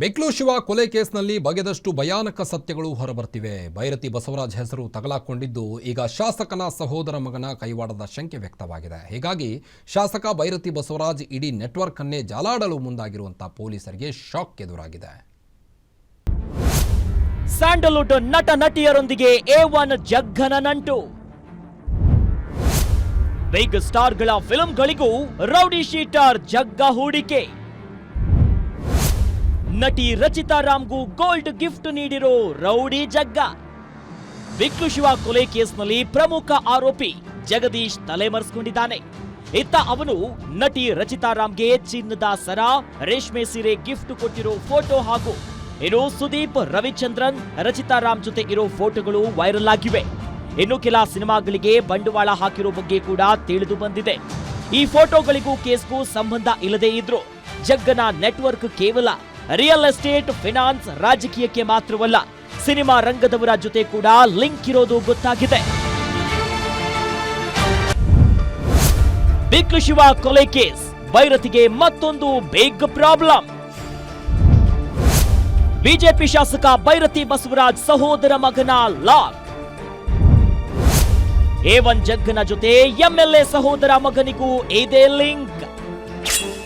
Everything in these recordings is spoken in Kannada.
ಬೆಕ್ಲು ಶಿವ ಕೊಲೆ ಕೇಸ್ನಲ್ಲಿ ಬಗೆದಷ್ಟು ಭಯಾನಕ ಸತ್ಯಗಳು ಹೊರಬರ್ತಿವೆ. ಭೈರತಿ ಬಸವರಾಜ್ ಹೆಸರು ತಗಲಾಕೊಂಡಿದ್ದು ಈಗ ಶಾಸಕನ ಸಹೋದರ ಮಗನ ಕೈವಾಡದ ಶಂಕೆ ವ್ಯಕ್ತವಾಗಿದೆ. ಹೀಗಾಗಿ ಶಾಸಕ ಭೈರತಿ ಬಸವರಾಜ್ ಇಡೀ ನೆಟ್ವರ್ಕ್ ಅನ್ನೇ ಜಾಲಾಡಲು ಮುಂದಾಗಿರುವಂತಹ ಪೊಲೀಸರಿಗೆ ಶಾಕ್ ಎದುರಾಗಿದೆ. ಸ್ಯಾಂಡಲ್ವುಡ್ ನಟ ನಟಿಯರೊಂದಿಗೆ ಎ ಒನ್ ಜಗ್ಗನ ನಂಟು ಬಿಗ್ ಸ್ಟಾರ್ಗಳ ಫಿಲ್ಮ್ಗಳಿಗೂ ರೌಡಿ ಶೀಟರ್ ಜಗ್ಗ ಹೂಡಿಕೆ. ನಟಿ ರಚಿತಾ ರಾಮ್ಗೂ ಗೋಲ್ಡ್ ಗಿಫ್ಟ್ ನೀಡಿರೋ ರೌಡಿ ಜಗ್ಗ. ವಿಕ್ಲು ಶಿವ ಕೊಲೆ ಕೇಸ್ನಲ್ಲಿ ಪ್ರಮುಖ ಆರೋಪಿ ಜಗದೀಶ್ ತಲೆಮರೆಸಿಕೊಂಡಿದ್ದಾನೆ. ಇತ್ತ ಅವನು ನಟಿ ರಚಿತಾ ರಾಮ್ಗೆ ಚಿನ್ನದ ಸರ, ರೇಷ್ಮೆ ಸೀರೆ ಗಿಫ್ಟ್ ಕೊಟ್ಟಿರೋ ಫೋಟೋ ಹಾಗೂ ಇನ್ನು ಸುದೀಪ್ ರವಿಚಂದ್ರನ್, ರಚಿತಾ ರಾಮ್ ಜೊತೆ ಇರೋ ಫೋಟೋಗಳು ವೈರಲ್ ಆಗಿವೆ. ಇನ್ನು ಕೆಲ ಸಿನಿಮಾಗಳಿಗೆ ಬಂಡವಾಳ ಹಾಕಿರೋ ಬಗ್ಗೆ ಕೂಡ ತಿಳಿದು ಬಂದಿದೆ. ಈ ಫೋಟೋಗಳಿಗೂ ಕೇಸ್ಗೂ ಸಂಬಂಧ ಇಲ್ಲದೇ ಇದ್ರು. ಜಗ್ಗನ ನೆಟ್ವರ್ಕ್ ಕೇವಲ ರಿಯಲ್ ಎಸ್ಟೇಟ್ ಫಿನಾನ್ಸ್ ರಾಜಕೀಯಕ್ಕೆ ಮಾತ್ರವಲ್ಲ, ಸಿನಿಮಾ ರಂಗದವರ ಜೊತೆ ಕೂಡ ಲಿಂಕ್ ಇರೋದು ಗೊತ್ತಾಗಿದೆ. ಬಿಕ್ಲು ಶಿವ ಕೊಲೆ ಕೇಸ್ ಭೈರತಿಗೆ ಮತ್ತೊಂದು ಬಿಗ್ ಪ್ರಾಬ್ಲಮ್ ಬಿಜೆಪಿ ಶಾಸಕ ಭೈರತಿ ಬಸವರಾಜ್ ಸಹೋದರ ಮಗನ ಲಾಕ್ ಏವನ್ ಜಗ್ಗನ ಜೊತೆ ಎಂಎಲ್ಎ ಸಹೋದರ ಮಗನಿಗೂ ಇದೇ ಲಿಂಕ್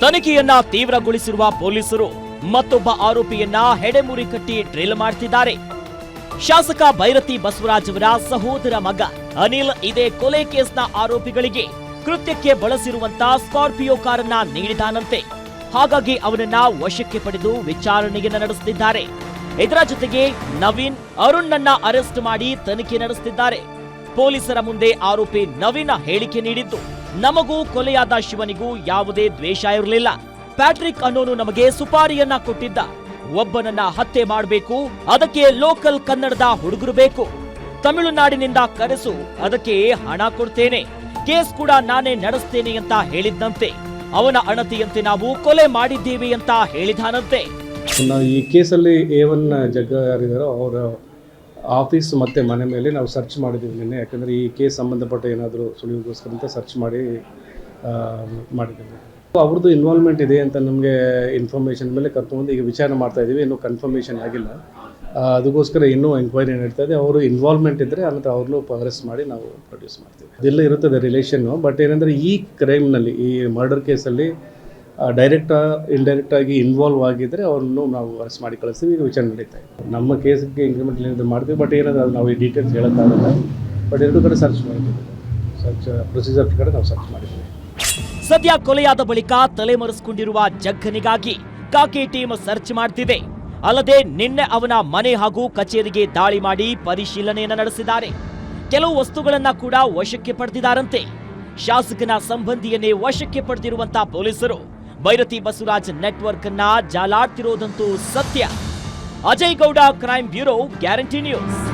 ತನಿಖೆಯನ್ನ ತೀವ್ರಗೊಳಿಸಿರುವ ಪೊಲೀಸರು. ಮತ್ತೊಬ್ಬ ಆರೋಪಿಯನ್ನ ಹೆಡೆಮುರಿ ಕಟ್ಟಿ ಡ್ರಿಲ್ ಮಾಡ್ತಿದ್ದಾರೆ. ಶಾಸಕ ಭೈರತಿ ಬಸವರಾಜ್ ಅವರ ಸಹೋದರ ಮಗ ಅನಿಲ್ ಇದೇ ಕೊಲೆ ಕೇಸ್ನ ಆರೋಪಿಗಳಿಗೆ ಕೃತ್ಯಕ್ಕೆ ಬಳಸಿರುವಂತ ಸ್ಕಾರ್ಪಿಯೋ ಕಾರನ್ನ ನೀಡಿದಾನಂತೆ. ಹಾಗಾಗಿ ಅವನನ್ನ ವಶಕ್ಕೆ ಪಡೆದು ವಿಚಾರಣೆಯನ್ನ ನಡೆಸುತ್ತಿದ್ದಾರೆ. ಇದರ ಜೊತೆಗೆ ನವೀನ್ ಅರುಣ್ನನ್ನ ಅರೆಸ್ಟ್ ಮಾಡಿ ತನಿಖೆ ನಡೆಸುತ್ತಿದ್ದಾರೆ. ಪೊಲೀಸರ ಮುಂದೆ ಆರೋಪಿ ನವೀನ ಹೇಳಿಕೆ ನೀಡಿದ್ದು, ನಮಗೂ ಕೊಲೆಯಾದ ಶಿವನಿಗೂ ಯಾವುದೇ ದ್ವೇಷ ಇರಲಿಲ್ಲ. ಪ್ಯಾಟ್ರಿಕ್ ಅನ್ನೋನು ನಮಗೆ ಸುಪಾರಿಯನ್ನ ಕೊಟ್ಟಿದ್ದ. ಒಬ್ಬನನ್ನ ಹತ್ಯೆ ಮಾಡಬೇಕು, ಅದಕ್ಕೆ ಲೋಕಲ್ ಕನ್ನಡದ ಹುಡುಗರು ಬೇಕು. ತಮಿಳುನಾಡಿನಿಂದ ಕರೆಸು, ಅದಕ್ಕೆ ಹಣ ಕೊಡ್ತೇನೆ. ಕೇಸ್ ಕೂಡ ನಾನೇ ನಡೆಸ್ತೇನೆ ಅಂತ ಹೇಳಿದ್ದಂತೆ ಅವನ ಅಣತಿಯಂತೆ ನಾವು ಕೊಲೆ ಮಾಡಿದ್ದೀವಿ ಅಂತ ಹೇಳಿದಾನಂತೆ. ಈ ಕೇಸಲ್ಲಿ ಒನ್ ಜಗ್ಗ ಯಾರಿದ್ದಾರೋ ಅವರ ಆಫೀಸ್ ಮತ್ತು ಮನೆ ಮೇಲೆ ನಾವು ಸರ್ಚ್ ಮಾಡಿದ್ದೀವಿ ನಿನ್ನೆ. ಯಾಕಂದರೆ ಈ ಕೇಸ್ ಸಂಬಂಧಪಟ್ಟ ಏನಾದರೂ ಸುಳಿವುಗೋಸ್ಕರ ಅಂತ ಸರ್ಚ್ ಮಾಡಿ ಮಾಡಿದ್ದೀವಿ. ಅವ್ರದ್ದು ಇನ್ವಾಲ್ವ್ಮೆಂಟ್ ಇದೆ ಅಂತ ನಮಗೆ ಇನ್ಫಾರ್ಮೇಷನ್ ಮೇಲೆ ಕರ್ಕೊಂಡು ಈಗ ವಿಚಾರಣೆ ಮಾಡ್ತಾ ಇದ್ದೀವಿ ಇನ್ನೂ ಕನ್ಫರ್ಮೇಷನ್ ಆಗಿಲ್ಲ. ಅದಕ್ಕೋಸ್ಕರ ಇನ್ನೂ ಎಂಕ್ವೈರಿ ನಡೀತಾ ಇದೆ. ಅವರು ಇನ್ವಾಲ್ವ್ಮೆಂಟ್ ಇದ್ದರೆ ಅನಂತರ ಅವ್ರನ್ನೂ ಪ್ರೊಗ್ರೆಸ್ ಮಾಡಿ ನಾವು ಪ್ರೊಡ್ಯೂಸ್ ಮಾಡ್ತೀವಿ. ಇದೆಲ್ಲ ಇರುತ್ತದೆ ರಿಲೇಷನ್ನು ಬಟ್ ಏನಂದರೆ ಈ ಕ್ರೈಮ್ನಲ್ಲಿ ಈ ಮರ್ಡರ್ ಕೇಸಲ್ಲಿ ಡೈರೆಕ್ಟ್ ಇಂಡೈರೆಕ್ಟ್ ಆಗಿ ಇನ್ವಾಲ್ವ್ ಆಗಿದ್ದರೆ ಅವ್ರನ್ನು ನಾವು ಅರೆಸ್ಟ್ ಮಾಡಿ ಕಳಿಸ್ತೀವಿ. ಈಗ ವಿಚಾರಣೆ ನಡೀತಾ ಇದೆ. ನಮ್ಮ ಕೇಸಿಗೆ ಇಂಕ್ರಿಮೆಂಟ್ ಏನಾದರೂ ಮಾಡ್ತೀವಿ. ಬಟ್ ಏನಾದರೂ ಅದು ನಾವು ಈ ಡೀಟೇಲ್ಸ್ ಹೇಳೋಕ್ಕಾಗಲ್ಲ. ಬಟ್ ಎರಡು ಕಡೆ ಸರ್ಚ್ ಮಾಡಿದ್ದೀವಿ. ಸರ್ಚ್ ಪ್ರೊಸೀಜರ್ ಕಡೆ ನಾವು ಸರ್ಚ್ ಮಾಡಿದ್ದೀವಿ. ಸದ್ಯ ಕೊಲೆಯಾದ ಬಳಿಕ ತಲೆಮರೆಸಿಕೊಂಡಿರುವ ಜಗ್ಗನಿಗಾಗಿ ಕಾಕಿ ಟೀಮ್ ಸರ್ಚ್ ಮಾಡ್ತಿದೆ. ಅಲ್ಲದೆ ನಿನ್ನೆ ಅವನ ಮನೆ ಹಾಗೂ ಕಚೇರಿಗೆ ದಾಳಿ ಮಾಡಿ ಪರಿಶೀಲನೆಯನ್ನು ನಡೆಸಿದ್ದಾರೆ. ಕೆಲವು ವಸ್ತುಗಳನ್ನ ಕೂಡ ವಶಕ್ಕೆ ಪಡೆದಿದ್ದಾರಂತೆ. ಶಾಸಕನ ಸಂಬಂಧಿಯನ್ನೇ ವಶಕ್ಕೆ ಪಡೆದಿರುವಂತಹ ಪೊಲೀಸರು ಭೈರತಿ ಬಸವರಾಜ್ ನೆಟ್ವರ್ಕ್ ಅನ್ನ ಜಾಲಾಡ್ತಿರೋದಂತೂ ಸತ್ಯ. Ajay Gowda, crime bureau, guarantee news.